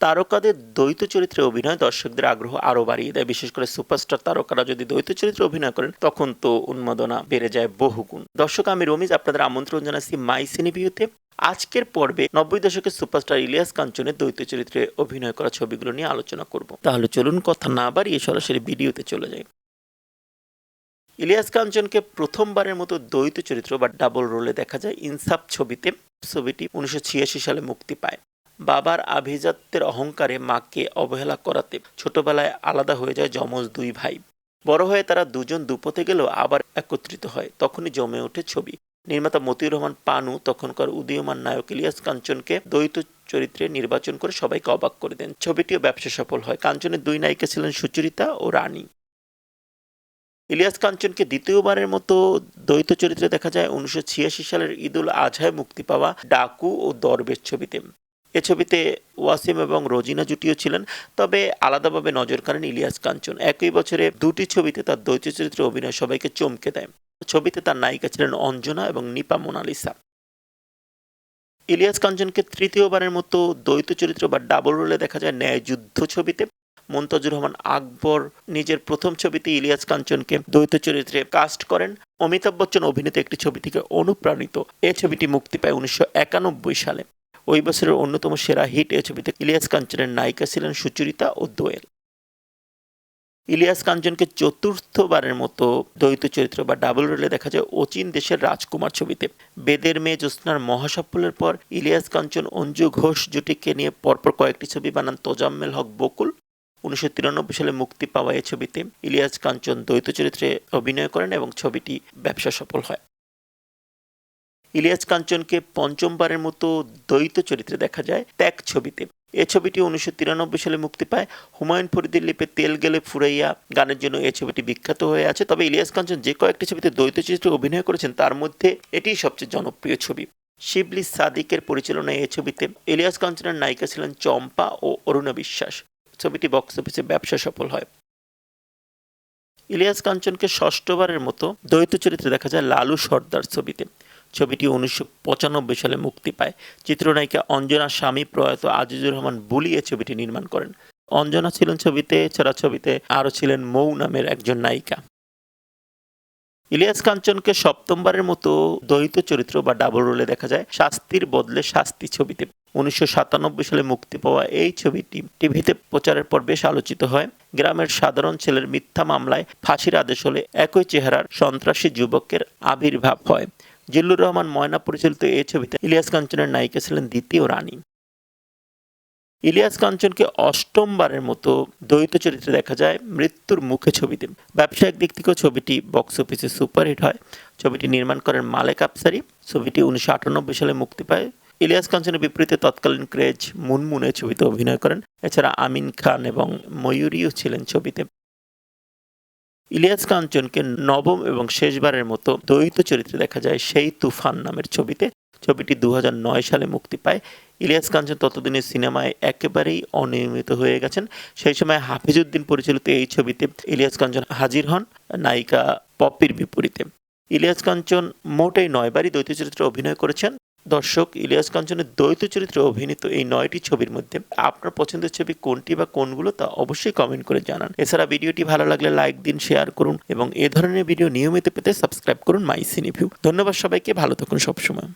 তারকাদের দ্বৈত চরিত্রে অভিনয় দর্শকদের আগ্রহ আরও বাড়িয়ে দেয়। বিশেষ করে সুপারস্টার তারকারা যদি দ্বৈত চরিত্রে অভিনয় করেন, তখন তো উন্মাদনা বেড়ে যায় বহুগুণ। দর্শক, আমি রমিজ, আপনাদের আমন্ত্রণ জানাচ্ছি মাই সিনেভিউতে। আজকের পর্বে নব্বই দশকের সুপারস্টার ইলিয়াস কাঞ্চনের দ্বৈত চরিত্রে অভিনয় করা ছবিগুলো নিয়ে আলোচনা করব। তাহলে চলুন কথা না বাড়িয়ে সরাসরি ভিডিওতে চলে যাই। ইলিয়াস কাঞ্চনকে প্রথমবারের মতো দ্বৈত চরিত্র বা ডাবল রোলে দেখা যায় ইনসাফ ছবিতে। ছবিটি উনিশশো ছিয়াশি সালে মুক্তি পায়। বাবার আভিজাত্যের অহংকারে মাকে অবহেলা করাতে ছোটবেলায় আলাদা হয়ে যায় যমজ দুই ভাই। বড় হয়ে তারা দুজন দুপথে গেলেও আবার একত্রিত হয়, তখনই জমে ওঠে ছবি। নির্মাতা মতিউর রহমান পানু তখনকার উদীয়মান নায়ক ইলিয়াস কাঞ্চনকে দ্বৈত চরিত্রে নির্বাচন করে সবাইকে অবাক করে দেন। ছবিটিও ব্যবসা সফল হয়। কাঞ্চনের দুই নায়িকা ছিলেন সুচরিতা ও রানী। ইলিয়াস কাঞ্চনকে দ্বিতীয়বারের মতো দ্বৈত চরিত্রে দেখা যায় উনিশশো ছিয়াশি সালের ঈদুল আজহায় মুক্তি পাওয়া ডাকু ও দরবেশ ছবিতে। এ ছবিতে ওয়াসিম এবং রোজিনা জুটিও ছিলেন। তবে আলাদাভাবে নজর কাড়েন ইলিয়াস কাঞ্চন। একই বছরে দুটি ছবিতে তার দ্বৈত চরিত্রে অভিনয় সবাইকে চমকে দেয়। ছবিতে তার নায়িকা ছিলেন অঞ্জনা এবং নিপা মোনালিসা। ইলিয়াস কাঞ্চনকে তৃতীয়বারের মতো দ্বৈত চরিত্র বা ডাবল রোলে দেখা যায় ন্যায় যুদ্ধ ছবিতে। মন্তাজুর রহমান আকবর নিজের প্রথম ছবিতে ইলিয়াস কাঞ্চনকে দ্বৈত চরিত্রে কাস্ট করেন। অমিতাভ বচ্চন অভিনীত একটি ছবি থেকে অনুপ্রাণিত। এ ছবিটি মুক্তি পায় উনিশশো একানব্বই সালে। ওই বছরের অন্যতম সেরা হিট এ ছবিতে ইলিয়াস কাঞ্চনের নায়িকা ছিলেন সুচরিতা ও দোয়েল। ইলিয়াস কাঞ্চনকে চতুর্থবারের মতো দ্বৈত চরিত্র বা ডাবল রোলে দেখা যায় অচিন দেশের রাজকুমার ছবিতে। বেদের মেয়ে জ্যোৎস্নার মহাসাফল্যের পর ইলিয়াস কাঞ্চন, অঞ্জু ঘোষ জুটিকে নিয়ে পরপর কয়েকটি ছবি বানান তোজাম্মেল হক বকুল। উনিশশো তিরানব্বই সালে মুক্তি পাওয়া এই ছবিতে ইলিয়াস কাঞ্চন দ্বৈত চরিত্রে অভিনয় করেন এবং ছবিটি ব্যবসা সফল হয়। ইলিয়াস কাঞ্চনকে পঞ্চমবারের মতো দ্বৈত চরিত্রে দেখা যায় ত্যাগ ছবিতে। এ ছবিটি উনিশশো তিরানব্বই সালে মুক্তি পায়। হুমায়ুন ফরিদের লিপে তেল গেলে ফুরাইয়া গানের জন্য এই ছবিটি বিখ্যাত হয়ে আছে। তবে ইলিয়াস কাঞ্চন যে কয়েকটি ছবিতে দ্বৈত চরিত্রে অভিনয় করেছেন, তার মধ্যে এটিই সবচেয়ে জনপ্রিয় ছবি। শিবলি সাদিকের পরিচালনায় এই ছবিতে ইলিয়াস কাঞ্চনের নায়িকা ছিলেন চম্পা ও অরুণা বিশ্বাস। ছবিটি বক্স অফিসে ব্যবসা সফল হয়। ইলিয়াস কাঞ্চনকে ষষ্ঠবারের মতো দ্বৈত চরিত্রে দেখা যায় লালু সর্দার ছবিতে। ছবিটি উনিশশো পঁচানব্বই সালে মুক্তি পায়। চিত্রনায়িকা অঞ্জনা স্বামী প্রয়াত আজিজুর রহমান বুলি এ ছবিটি নির্মাণ করেন। অঞ্জনা ছিলেন ছবিতে, এছাড়া ছবিতে আরও ছিলেন মৌ নামের একজন নায়িকা। ইলিয়াস কাঞ্চনকে সপ্তমবারের মতো দ্বৈত চরিত্র বা ডাবল রোলে দেখা যায়। শাস্তির বদলে শাস্তি ছবিতে। উনিশশো সাতানব্বই সালে মুক্তি পাওয়া এই ছবিটি টিভিতে প্রচারের পর বেশ আলোচিত হয়। গ্রামের সাধারণ ছেলের মিথ্যা মামলায় ফাঁসির আদেশ হলে একই চেহারার সন্ত্রাসী যুবকের আবির্ভাব হয়। জিল্লুর রহমান ময়না পরিচালিত এই ছবিতে ইলিয়াস কাঞ্চনের নায়িকা ছিলেন দ্বিতীয় রানী। ইলিয়াস কাঞ্চনকে অষ্টমবারের মতো দ্বৈত চরিত্রে দেখা যায় মৃত্যুর মুখে ছবিতে। ব্যবসায়িক দিক থেকেও ছবিটি বক্স অফিসে সুপারহিট হয়। ছবিটি নির্মাণ করেন মালেক আফসারি। ছবিটি উনিশশো আটানব্বই সালে মুক্তি পায়। ইলিয়াস কাঞ্চনের বিপরীতে তৎকালীন ক্রেজ মুনমুনে ছবিতে অভিনয় করেন। এছাড়া আমিন খান এবং ময়ূরীও ছিলেন ছবিতে। ইলিয়াস কাঞ্চনকে নবম এবং শেষবারের মতো দ্বৈত চরিত্রে দেখা যায় সেই তুফান নামের ছবিতে। ছবিটি দু হাজার নয় সালে মুক্তি পায়। ইলিয়াস কাঞ্চন ততদিনে সিনেমায় একেবারেই অনিয়মিত হয়ে গেছেন। সেই সময় হাফিজউদ্দিন পরিচালিত এই ছবিতে ইলিয়াস কাঞ্চন হাজির হন, নায়িকা পপির বিপরীতে। ইলিয়াস কাঞ্চন মোটেই নয়বারই দ্বৈত চরিত্রে অভিনয় করেছেন। দর্শক ইলিয়াস কাঞ্চনের দ্বৈত চরিত্রে অভিনীত এই নয়টি ছবির মধ্যে আপনার পছন্দের ছবি কোনটি বা কোনগুলো তা অবশ্যই কমেন্ট করে জানান। এছাড়া ভিডিওটি ভালো লাগলে লাইক দিন শেয়ার করুন এবং এ ধরনের ভিডিও নিয়মিত পেতে সাবস্ক্রাইব করুন মাই সিনিভিউ ধন্যবাদ সবাইকে, ভালো থাকুন সবসময়।